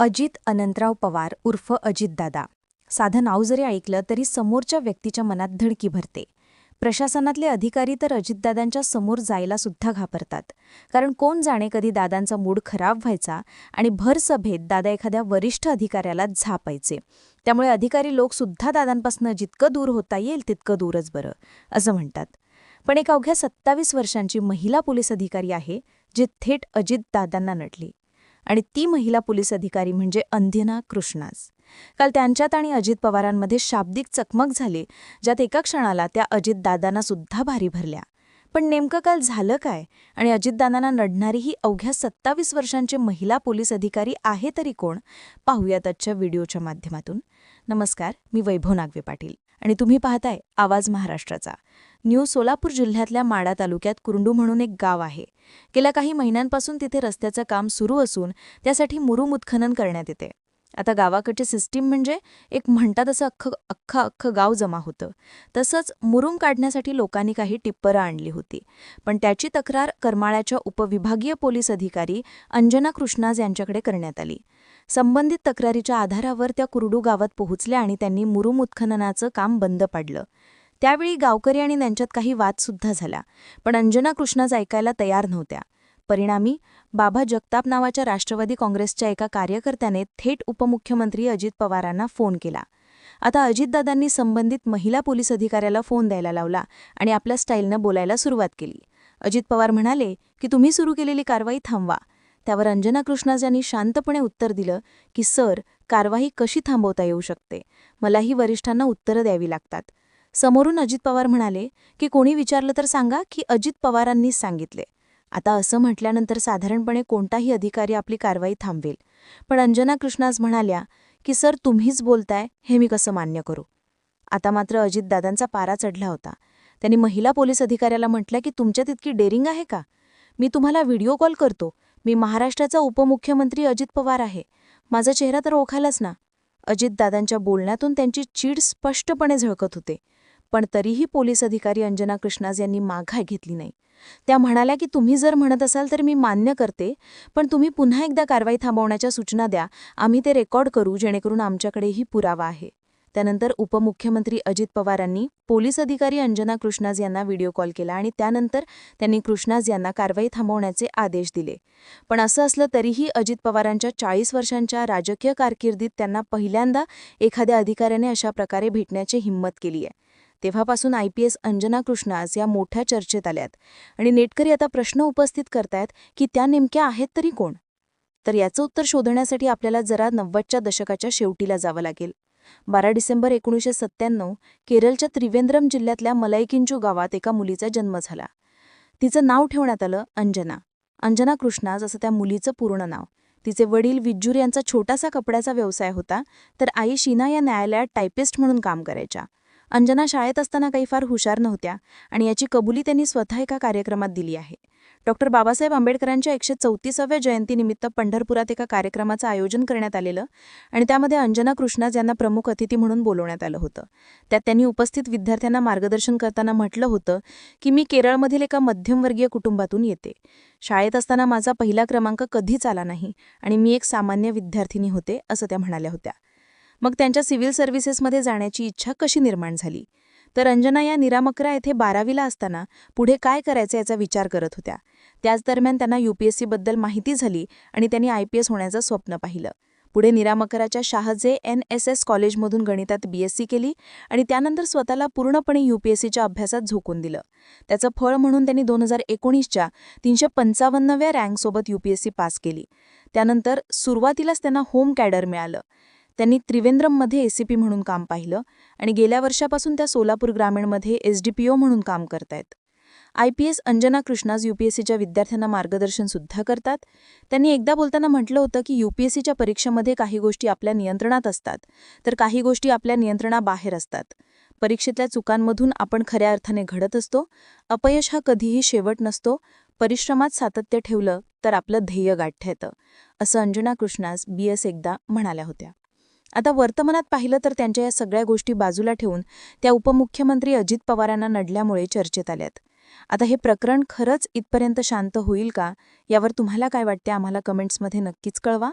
अजित अनंतराव पवार उर्फ अजितदादा साधं नाव जरी ऐकलं तरी समोरच्या व्यक्तीच्या मनात धडकी भरते. प्रशासनातले अधिकारी तर अजितदादांच्या समोर जायला सुद्धा घाबरतात. कारण कोण जाणे कधी दादांचा मूड खराब व्हायचा आणि भर सभेत दादा एखाद्या वरिष्ठ अधिकाऱ्याला झापायचे. त्यामुळे अधिकारी लोकसुद्धा दादांपासून जितकं दूर होता येईल तितकं दूरच बरं असं म्हणतात. पण एक अवघ्या सत्तावीस वर्षांची महिला पोलीस अधिकारी आहे जी थेट अजितदादांना नटली. आणि ती महिला पोलीस अधिकारी म्हणजे अंध्यना कृष्णास. काल त्यांच्यात आणि अजित पवारांमध्ये शाब्दिक चकमक झाली ज्यात एका क्षणाला त्या अजितदादांना सुद्धा भारी भरल्या. पण नेमकं काल झालं काय? आणि अजितदादांना नडणारी ही अवघ्या सत्तावीस वर्षांचे महिला पोलीस अधिकारी आहे तरी कोण? पाहूयात आजच्या व्हिडिओच्या माध्यमातून. नमस्कार मी वैभव नागवे पाटील. आणि तुम्ही पाहताय आवाज महाराष्ट्राचा. न्यू सोलापूर जिल्ह्यातल्या माडा तालुक्यात कुरुंडू म्हणून एक गाव आहे. गेल्या काही महिन्यांपासून तिथे रस्त्याचं काम सुरू असून त्यासाठी मुरुम उत्खनन करण्यात येते. आता गावाकडची सिस्टीम म्हणजे एक म्हणतात असं अख्खं अख्खं अख्खं गाव जमा होतं. तसंच मुरुम काढण्यासाठी लोकांनी काही टिप्परं आणली होती. पण त्याची तक्रार करमाळ्याच्या उपविभागीय पोलीस अधिकारी अंजना कृष्णाज यांच्याकडे करण्यात आली. संबंधित तक्रारीच्या आधारावर त्या कुरडू गावात पोहोचल्या आणि त्यांनी मुरुम उत्खननाचं काम बंद पाडलं. त्यावेळी गावकरी आणि त्यांच्यात काही वादसुद्धा झाला. पण अंजना कृष्णाज ऐकायला तयार नव्हत्या. परिणामी बाबा जगताप नावाच्या राष्ट्रवादी काँग्रेसच्या एका कार्यकर्त्याने थेट उपमुख्यमंत्री अजित पवारांना फोन केला. आता अजितदादांनी संबंधित महिला पोलीस अधिकाऱ्याला फोन द्यायला लावला आणि आपल्या स्टाईलनं बोलायला सुरुवात केली. अजित पवार म्हणाले की तुम्ही सुरू केलेली कारवाई थांबवा त्यावर अंजना कृष्णाज यांनी शांतपणे उत्तर दिलं की सर कारवाई कशी थांबवता येऊ शकते? मलाही वरिष्ठांना उत्तरं द्यावी लागतात समोरून अजित पवार म्हणाले की कोणी विचारलं तर सांगा की अजित पवारांनीच सांगितले. आता असं म्हटल्यानंतर साधारणपणे कोणताही अधिकारी आपली कारवाई थांबवेल. पण अंजना कृष्णास म्हणाल्या की सर तुम्हीच बोलताय हे मी कसं मान्य करू? आता मात्र अजितदादांचा पारा चढला होता. त्यांनी महिला पोलीस अधिकाऱ्याला म्हटलं की तुमच्यात इतकी डेअरिंग आहे का? मी तुम्हाला व्हिडिओ कॉल करतो. मी महाराष्ट्राचा उपमुख्यमंत्री अजित पवार आहे. माझा चेहरा तर ओळखायलाच ना. अजितदादांच्या बोलण्यातून त्यांची चीड स्पष्टपणे झळकत होते. पण तरीही पोलीस अधिकारी अंजना कृष्णाज यांनी माघाय घेतली नाही. त्या म्हणाल्या की तुम्ही जर म्हणत असाल तर मी मान्य करते पण तुम्ही पुन्हा एकदा कारवाई थांबवण्याच्या सूचना द्या. आम्ही ते रेकॉर्ड करू जेणेकरून आमच्याकडेही पुरावा आहे. त्यानंतर उपमुख्यमंत्री अजित पवारांनी पोलीस अधिकारी अंजना कृष्णाज यांना व्हिडिओ कॉल केला आणि त्यानंतर त्यांनी कृष्णाज यांना कारवाई थांबवण्याचे आदेश दिले. पण असं असलं तरीही अजित पवारांच्या चाळीस वर्षांच्या राजकीय कारकिर्दीत त्यांना पहिल्यांदा एखाद्या अधिकाऱ्याने अशा प्रकारे भेटण्याची हिंमत केली आहे. तेव्हापासून आय पी एस अंजना कृष्णास या मोठ्या चर्चेत आल्यात. आणि नेटकरी आता प्रश्न उपस्थित करतायत की त्या नेमक्या आहेत तरी कोण? तर याचं उत्तर शोधण्यासाठी आपल्याला जरा नव्वदच्या दशकाच्या शेवटीला जावं लागेल. बारा डिसेंबर एकोणीसशे सत्त्याण्णव केरळच्या त्रिवेंद्रम जिल्ह्यातल्या मलाईकिंजू गावात एका मुलीचा जन्म झाला. तिचं नाव ठेवण्यात आलं अंजना. अंजना कृष्णाज असं त्या मुलीचं पूर्ण नाव. तिचे वडील विज्जूर यांचा छोटासा कपड्याचा व्यवसाय होता तर आई शीना या न्यायालयात टायपिस्ट म्हणून काम करायच्या. अंजना शाळेत असताना काही फार हुशार नव्हत्या आणि याची कबुली त्यांनी स्वतः एका कार्यक्रमात दिली आहे. डॉक्टर बाबासाहेब आंबेडकरांच्या एकशे चौतीसाव्या जयंतीनिमित्त पंढरपुरात एका कार्यक्रमाचं आयोजन करण्यात आलेलं आणि त्यामध्ये अंजना कृष्णाज यांना प्रमुख अतिथी म्हणून बोलवण्यात आलं होतं. त्यात त्यांनी उपस्थित विद्यार्थ्यांना मार्गदर्शन करताना म्हटलं होतं की मी केरळमधील एका मध्यमवर्गीय कुटुंबातून येते. शाळेत असताना माझा पहिला क्रमांक कधीच आला नाही आणि मी एक सामान्य विद्यार्थिनी होते असं त्या म्हणाल्या होत्या. मग त्यांच्या सिव्हिल सर्व्हिसेसमध्ये जाण्याची इच्छा कशी निर्माण झाली? तर अंजना या निरामकरा येथे बारावीला असताना पुढे काय करायचं याचा विचार करत होत्या. त्याच दरम्यान त्यांना यूपीएससीबद्दल माहिती झाली आणि त्यांनी आय पी एस होण्याचं स्वप्न पाहिलं. पुढे निरामकराच्या शाहजे एन एस एस कॉलेजमधून गणितात बीएससी केली आणि त्यानंतर स्वतःला पूर्णपणे यूपीएससीच्या अभ्यासात झोकून दिलं. त्याचं फळ म्हणून त्यांनी दोन हजार एकोणीसच्या तीनशे पंचावन्नव्या रँकसोबत यूपीएससी पास केली. त्यानंतर सुरुवातीलाच त्यांना होम कॅडर मिळालं. त्यांनी त्रिवेंद्रममध्ये एसीपी म्हणून काम पाहिलं आणि गेल्या वर्षापासून त्या सोलापूर ग्रामीणमध्ये एसडीपीओ म्हणून काम करतायत. आय पी एस अंजना कृष्णाज यूपीएससीच्या विद्यार्थ्यांना मार्गदर्शन सुद्धा करतात. त्यांनी एकदा बोलताना म्हटलं होतं की यूपीएससीच्या परीक्षेमध्ये काही गोष्टी आपल्या नियंत्रणात असतात तर काही गोष्टी आपल्या नियंत्रणाबाहेर असतात. परीक्षेतल्या चुकांमधून आपण खऱ्या अर्थाने घडत असतो अपयश हा कधीही शेवट नसतो परिश्रमात सातत्य ठेवलं तर आपलं ध्येय गाठ्यातं असं अंजना कृष्णास बी एस एकदा म्हणाल्या होत्या. आता वर्तमानात पाहिलं तर त्यांच्या या सगळ्या गोष्टी बाजूला ठेवून त्या उपमुख्यमंत्री अजित पवारांना नडल्यामुळे चर्चेत आल्यात. आता हे प्रकरण खरंच इथपर्यंत शांत होईल का? यावर तुम्हाला काय वाटते आम्हाला कमेंट्समध्ये नक्कीच कळवा.